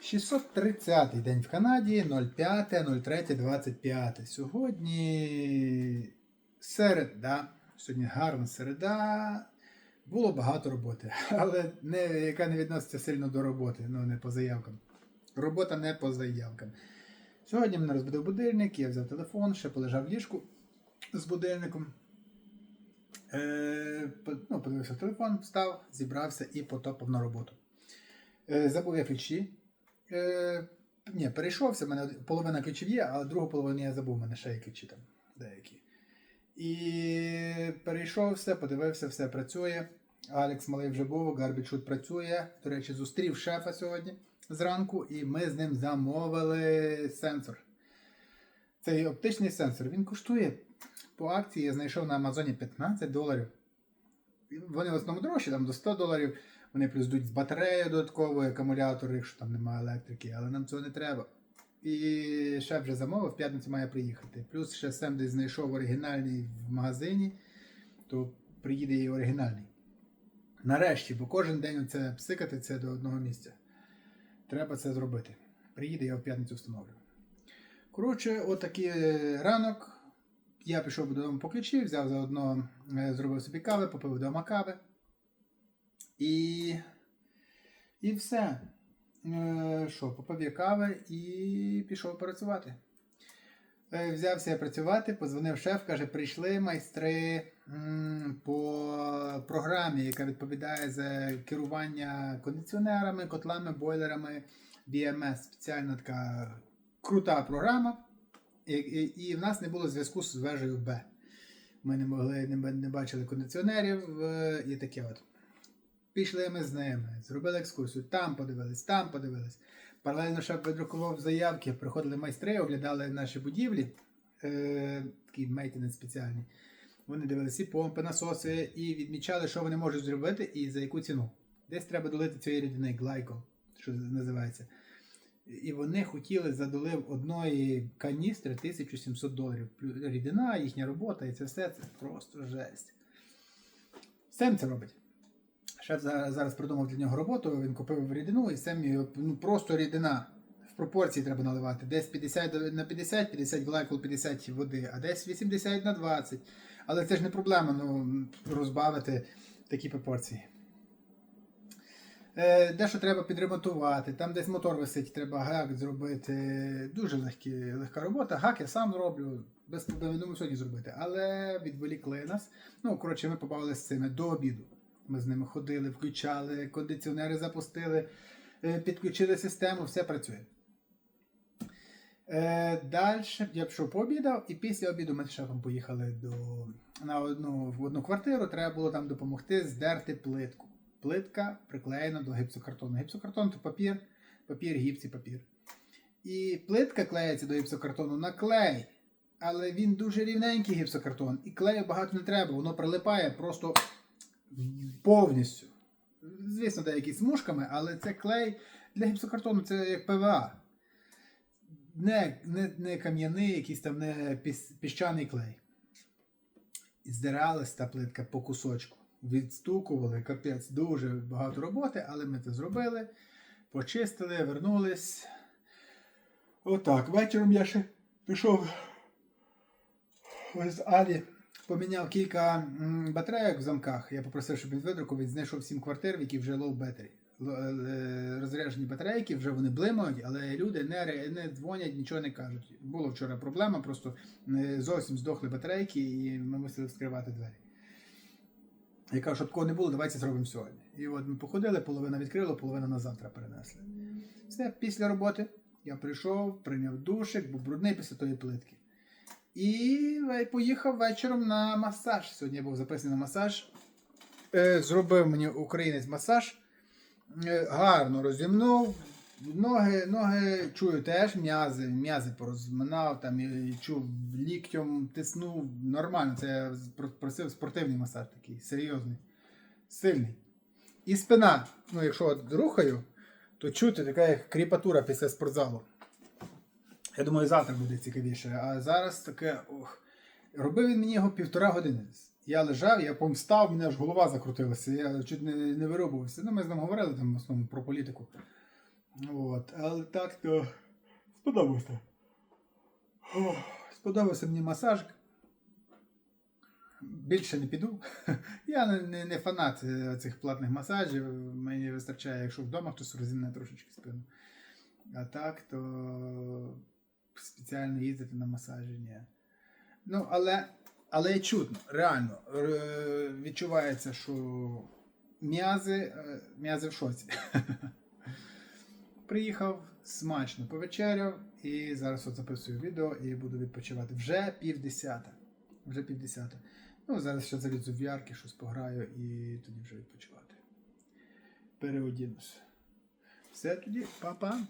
630 день в Канаді, 05.03.25. Сьогодні середа. Сьогодні гарна середа. Було багато роботи, але не, яка не відноситься сильно до роботи, ну не по заявкам. Робота не по заявкам. Сьогодні мене розбудив будильник, я взяв телефон, ще полежав в ліжку з будильником. Е, ну, подивився телефон, встав, зібрався і потопав на роботу. Е, забув я ключі. Е, ні, перейшовся, в мене половина ключів є, а другу половину я забув, в мене ще є ключі там деякі. І перейшовся, подивився, все працює. Алекс малий вже був, Гарбічут працює. До речі, зустрів шефа сьогодні зранку, і ми з ним замовили сенсор. Цей оптичний сенсор він коштує по акції. Я знайшов на Амазоні 15 доларів. Вони в основному дорожчі, там до 100 доларів. Вони плюс йдуть з батареєю додатковою, акумулятор, якщо там немає електрики, але нам цього не треба. І шеф вже замовив, в п'ятницю має приїхати. Плюс ще Сем десь знайшов оригінальний в магазині, то приїде і оригінальний. Нарешті, бо кожен день оце псикати це до одного місця. Треба це зробити. Приїде, я в п'ятницю встановлю. Коротше, отакий е, ранок. Я пішов додому по ключі, взяв заодно, е, зробив собі кави, попив вдома кави. І. І все. Е, Що, попив кави і пішов працювати. Е, Взявся працювати, позвонив шеф, каже, прийшли майстри по програмі, яка відповідає за керування кондиціонерами, котлами, бойлерами BMS. Спеціальна така крута програма. І, і, і в нас не було зв'язку з вежею Б. Ми не могли, не, не бачили кондиціонерів е, і таке от. Пішли ми з ними, зробили екскурсію, там подивились, там подивились. Паралельно ще видрукував заявки, приходили майстри, оглядали наші будівлі, е, такий мейтинець спеціальний. Вони дивилися і помпи, насоси і відмічали, що вони можуть зробити і за яку ціну. Десь треба долити цієї рідини, глайкол, що називається. І вони хотіли за долив одної каністри 1700 доларів. Рідина, їхня робота, і це все це просто жесть. Сем це робить. Шеф зараз, придумав для нього роботу, він купив рідину і Сем його, ну, просто рідина. В пропорції треба наливати. Десь 50 на 50, 50 глайкол, 50 води, а десь 80 на 20. Але це ж не проблема ну, розбавити такі пропорції. Е, дещо треба підремонтувати, там десь мотор висить, треба гак зробити. Дуже легкі, легка робота. Гак я сам зроблю, без проблем, думаю, сьогодні зробити. Але відволікли нас. Ну, коротше, ми побавилися з цими до обіду. Ми з ними ходили, включали, кондиціонери запустили, е, підключили систему, все працює. Далі я пішов пообідав, і після обіду ми з шефом поїхали до, на одну, в одну квартиру. Треба було там допомогти здерти плитку. Плитка приклеєна до гіпсокартону. Гіпсокартон то папір, папір, гіпс і папір. І плитка клеїться до гіпсокартону на клей. Але він дуже рівненький гіпсокартон, і клею багато не треба, воно прилипає просто повністю. Звісно, деякі смужками, але це клей для гіпсокартону це як ПВА. Не, не, не кам'яний, якийсь там не піс- піщаний клей. І здиралась та плитка по кусочку. Відстукували, капець, дуже багато роботи, але ми це зробили. Почистили, вернулись. Отак. Вечором я ще пішов з Алі. Поміняв кілька батарейок в замках. Я попросив, щоб він видрукував, він знайшов 7 квартир, в які вже low battery. Л- е, Розряджені батарейки, вже вони блимають, але люди не, не дзвонять, нічого не кажуть. Була вчора проблема, просто е, зовсім здохли батарейки, і ми мусили вскривати двері. Я кажу, щоб такого не було, давайте зробимо сьогодні. І от ми походили, половина відкрила, половина на завтра перенесли. Все, після роботи я прийшов, прийняв душик, був брудний після тої плитки. І поїхав вечором на масаж. Сьогодні я був записаний на масаж. Е, зробив мені українець масаж. Е, гарно розімнув. Ноги, ноги чую теж, м'язи, м'язи порозминав, там, і чув ліктем, тиснув. Нормально, це просив спортивний масаж такий, серйозний, сильний. І спина, ну якщо рухаю, то чути така кріпатура після спортзалу. Я думаю, завтра буде цікавіше. А зараз таке. Ох. Робив він мені його півтора години. Я лежав, я потім встав, мене аж голова закрутилася, я чуть не, не виробувався. Ну, ми з ним говорили там в основному про політику. От, але так то сподобався. Сподобався мені масаж. Більше не піду. Я не, не, не фанат е, цих платних масажів. Мені вистачає, якщо вдома хтось розімне трошечки спину. А так, то спеціально їздити на масажі ні. Ну, але, але чутно, реально. Відчувається, що м'язи, е, м'язи в шоці. Приїхав смачно повечеряв і зараз от записую відео і буду відпочивати. Вже півдесята. Вже півдесята. Ну, зараз ще залізу в ярки, щось пограю і тоді вже відпочивати. Переодінусь. Все тоді, па-па.